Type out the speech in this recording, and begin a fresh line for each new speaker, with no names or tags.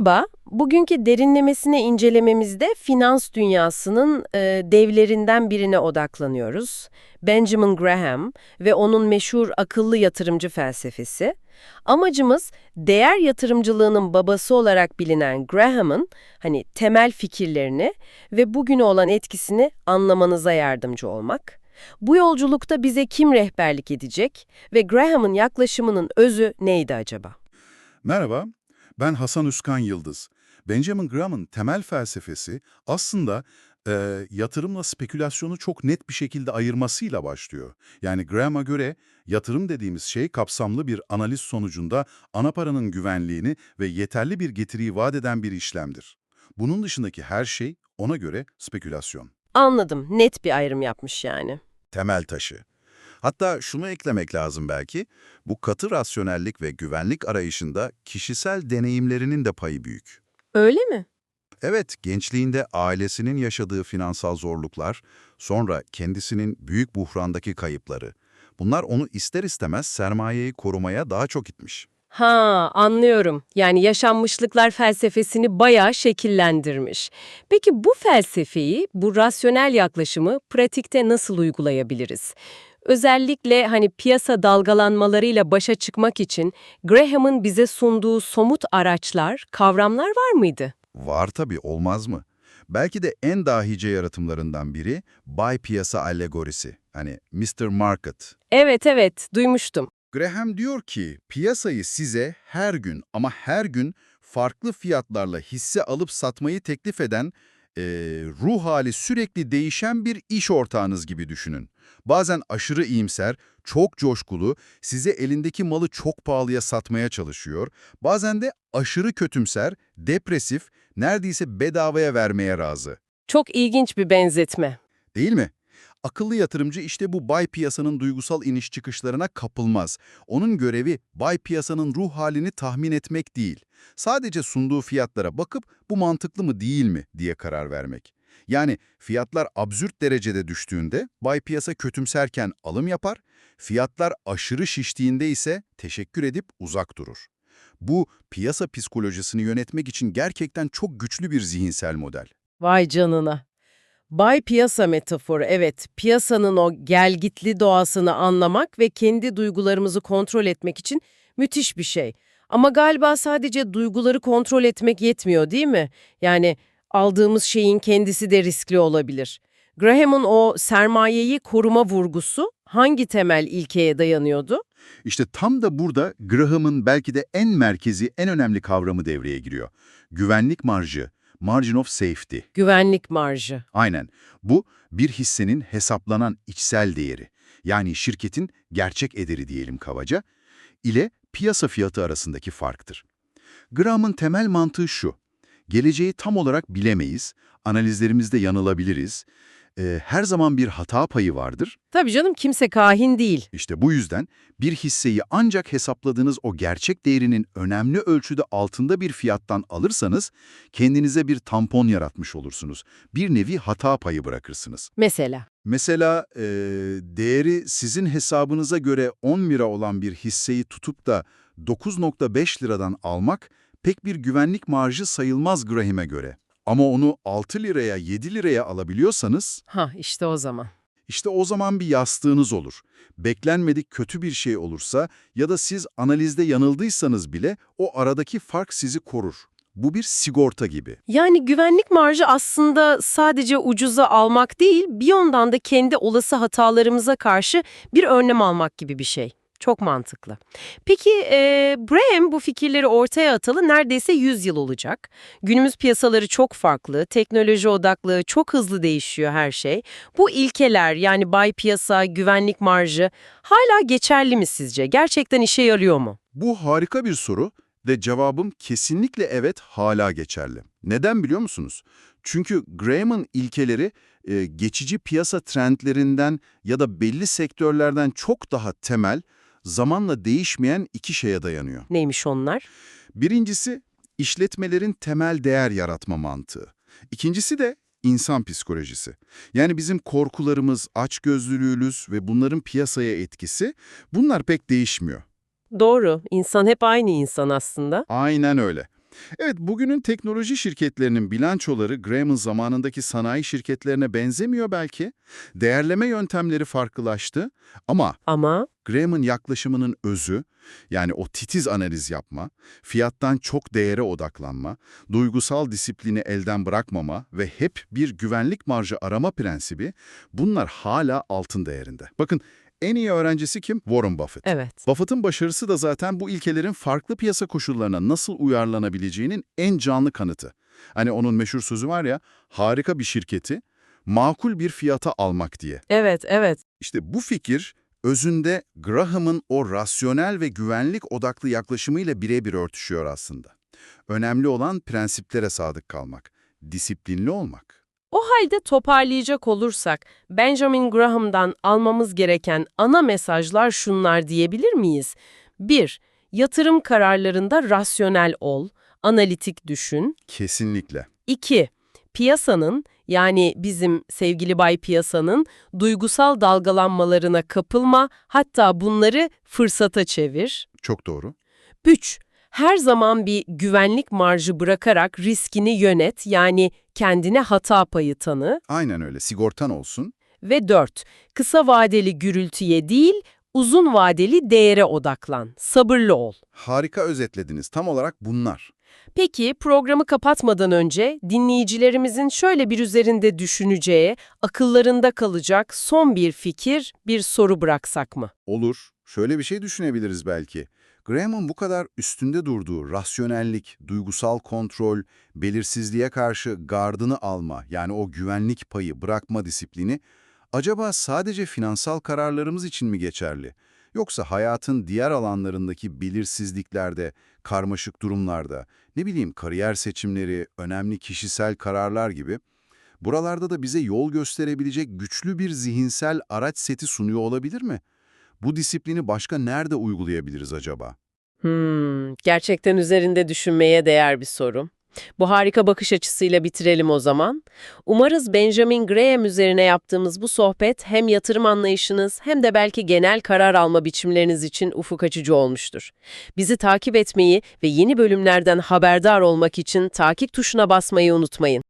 Merhaba, bugünkü derinlemesine incelememizde finans dünyasının e, devlerinden birine odaklanıyoruz. Benjamin Graham ve onun meşhur akıllı yatırımcı felsefesi. Amacımız değer yatırımcılığının babası olarak bilinen Graham'ın hani temel fikirlerini ve bugüne olan etkisini anlamanıza yardımcı olmak. Bu yolculukta bize kim rehberlik edecek ve Graham'ın yaklaşımının özü neydi acaba?
Merhaba, ben Hasan Üskan Yıldız. Benjamin Graham'ın temel felsefesi aslında e, yatırımla spekülasyonu çok net bir şekilde ayırmasıyla başlıyor. Yani Graham'a göre yatırım dediğimiz şey kapsamlı bir analiz sonucunda ana paranın güvenliğini ve yeterli bir getiriyi vaat eden bir işlemdir. Bunun dışındaki her şey ona göre spekülasyon.
Anladım, net bir ayrım yapmış yani.
temel taşı. Hatta şunu eklemek lazım belki, bu katı rasyonellik ve güvenlik arayışında kişisel deneyimlerinin de payı büyük.
Öyle mi?
Evet, gençliğinde ailesinin yaşadığı finansal zorluklar, sonra kendisinin büyük buhrandaki kayıpları, bunlar onu ister istemez sermayeyi korumaya daha çok itmiş.
Ha, anlıyorum. Yani yaşanmışlıklar felsefesini bayağı şekillendirmiş. Peki bu felsefeyi, bu rasyonel yaklaşımı pratikte nasıl uygulayabiliriz? Özellikle hani piyasa dalgalanmalarıyla başa çıkmak için Graham'ın bize sunduğu somut araçlar, kavramlar var mıydı?
Var tabii, olmaz mı? Belki de en dahice yaratımlarından biri buy piyasa alegorisi. Hani Mr. Market.
Evet evet, duymuştum.
Graham diyor ki piyasayı size her gün ama her gün farklı fiyatlarla hisse alıp satmayı teklif eden, eee, ruh hali sürekli değişen bir iş ortağınız gibi düşünün. Bazen aşırı iyimser, çok coşkulu, size elindeki malı çok pahalıya satmaya çalışıyor. Bazen de aşırı kötümser, depresif, neredeyse bedavaya vermeye razı.
Çok ilginç bir benzetme.
Değil mi? Akıllı yatırımcı işte bu bay piyasanın duygusal iniş çıkışlarına kapılmaz. Onun görevi bay piyasanın ruh halini tahmin etmek değil. Sadece sunduğu fiyatlara bakıp bu mantıklı mı değil mi diye karar vermek. Yani fiyatlar absürt derecede düştüğünde bay piyasa kötümserken alım yapar, fiyatlar aşırı şiştiğinde ise teşekkür edip uzak durur. Bu piyasa psikolojisini yönetmek için gerçekten çok güçlü bir zihinsel model.
Vay canına. Bay piyasa metaforu evet, piyasanın o gelgitli doğasını anlamak ve kendi duygularımızı kontrol etmek için müthiş bir şey. Ama galiba sadece duyguları kontrol etmek yetmiyor değil mi? Yani aldığımız şeyin kendisi de riskli olabilir. Graham'ın o sermayeyi koruma vurgusu hangi temel ilkeye dayanıyordu?
İşte tam da burada Graham'ın belki de en merkezi, en önemli kavramı devreye giriyor. Güvenlik marjı, margin of safety.
Güvenlik marjı.
Aynen. Bu bir hissenin hesaplanan içsel değeri, yani şirketin gerçek ederi diyelim kabaca, ile piyasa fiyatı arasındaki farktır. Graham'ın temel mantığı şu, geleceği tam olarak bilemeyiz, analizlerimizde yanılabiliriz, Ee, her zaman bir hata payı vardır.
Tabii canım kimse kahin değil.
İşte bu yüzden bir hisseyi ancak hesapladığınız o gerçek değerinin önemli ölçüde altında bir fiyattan alırsanız kendinize bir tampon yaratmış olursunuz. Bir nevi hata payı bırakırsınız.
Mesela.
Mesela e, değeri sizin hesabınıza göre 10 lira olan bir hisseyi tutup da 9.5 liradan almak pek bir güvenlik marjı sayılmaz Graham'e göre. Ama onu 6 liraya 7 liraya alabiliyorsanız
Ha işte o zaman.
işte o zaman bir yastığınız olur. Beklenmedik kötü bir şey olursa ya da siz analizde yanıldıysanız bile o aradaki fark sizi korur. Bu bir sigorta gibi.
Yani güvenlik marjı aslında sadece ucuza almak değil, bir yandan da kendi olası hatalarımıza karşı bir önlem almak gibi bir şey. Çok mantıklı. Peki e, Graham bu fikirleri ortaya atalı neredeyse 100 yıl olacak. Günümüz piyasaları çok farklı, teknoloji odaklı, çok hızlı değişiyor her şey. Bu ilkeler yani bay piyasa, güvenlik marjı hala geçerli mi sizce? Gerçekten işe yarıyor mu?
Bu harika bir soru ve cevabım kesinlikle evet hala geçerli. Neden biliyor musunuz? Çünkü Graham'ın ilkeleri e, geçici piyasa trendlerinden ya da belli sektörlerden çok daha temel, zamanla değişmeyen iki şeye dayanıyor.
Neymiş onlar?
Birincisi işletmelerin temel değer yaratma mantığı. İkincisi de insan psikolojisi. Yani bizim korkularımız, açgözlülüğümüz ve bunların piyasaya etkisi bunlar pek değişmiyor.
Doğru, insan hep aynı insan aslında.
Aynen öyle. Evet, bugünün teknoloji şirketlerinin bilançoları Graham'ın zamanındaki sanayi şirketlerine benzemiyor belki. Değerleme yöntemleri farklılaştı ama
Ama
Graham'ın yaklaşımının özü, yani o titiz analiz yapma, fiyattan çok değere odaklanma, duygusal disiplini elden bırakmama ve hep bir güvenlik marjı arama prensibi, bunlar hala altın değerinde. Bakın en iyi öğrencisi kim? Warren Buffett.
evet.
Buffett'ın başarısı da zaten bu ilkelerin farklı piyasa koşullarına nasıl uyarlanabileceğinin en canlı kanıtı. Hani onun meşhur sözü var ya, harika bir şirketi makul bir fiyata almak diye.
Evet, evet.
İşte bu fikir özünde Graham'ın o rasyonel ve güvenlik odaklı yaklaşımıyla birebir örtüşüyor aslında. Önemli olan prensiplere sadık kalmak, disiplinli olmak.
O halde toparlayacak olursak, Benjamin Graham'dan almamız gereken ana mesajlar şunlar diyebilir miyiz? 1. Yatırım kararlarında rasyonel ol, analitik düşün.
Kesinlikle.
2. Piyasanın, yani bizim sevgili Bay Piyasanın duygusal dalgalanmalarına kapılma, hatta bunları fırsata çevir.
Çok doğru.
3. Her zaman bir güvenlik marjı bırakarak riskini yönet, yani kendine hata payı tanı.
Aynen öyle. Sigortan olsun.
Ve 4. Kısa vadeli gürültüye değil, uzun vadeli değere odaklan. Sabırlı ol.
Harika özetlediniz. Tam olarak bunlar.
Peki programı kapatmadan önce dinleyicilerimizin şöyle bir üzerinde düşüneceği, akıllarında kalacak son bir fikir, bir soru bıraksak mı?
Olur. Şöyle bir şey düşünebiliriz belki. Graham'ın bu kadar üstünde durduğu rasyonellik, duygusal kontrol, belirsizliğe karşı gardını alma, yani o güvenlik payı bırakma disiplini, acaba sadece finansal kararlarımız için mi geçerli? Yoksa hayatın diğer alanlarındaki belirsizliklerde, karmaşık durumlarda, ne bileyim kariyer seçimleri, önemli kişisel kararlar gibi, buralarda da bize yol gösterebilecek güçlü bir zihinsel araç seti sunuyor olabilir mi? Bu disiplini başka nerede uygulayabiliriz acaba?
Hmm, gerçekten üzerinde düşünmeye değer bir soru. Bu harika bakış açısıyla bitirelim o zaman. Umarız Benjamin Graham üzerine yaptığımız bu sohbet hem yatırım anlayışınız hem de belki genel karar alma biçimleriniz için ufuk açıcı olmuştur. Bizi takip etmeyi ve yeni bölümlerden haberdar olmak için takip tuşuna basmayı unutmayın.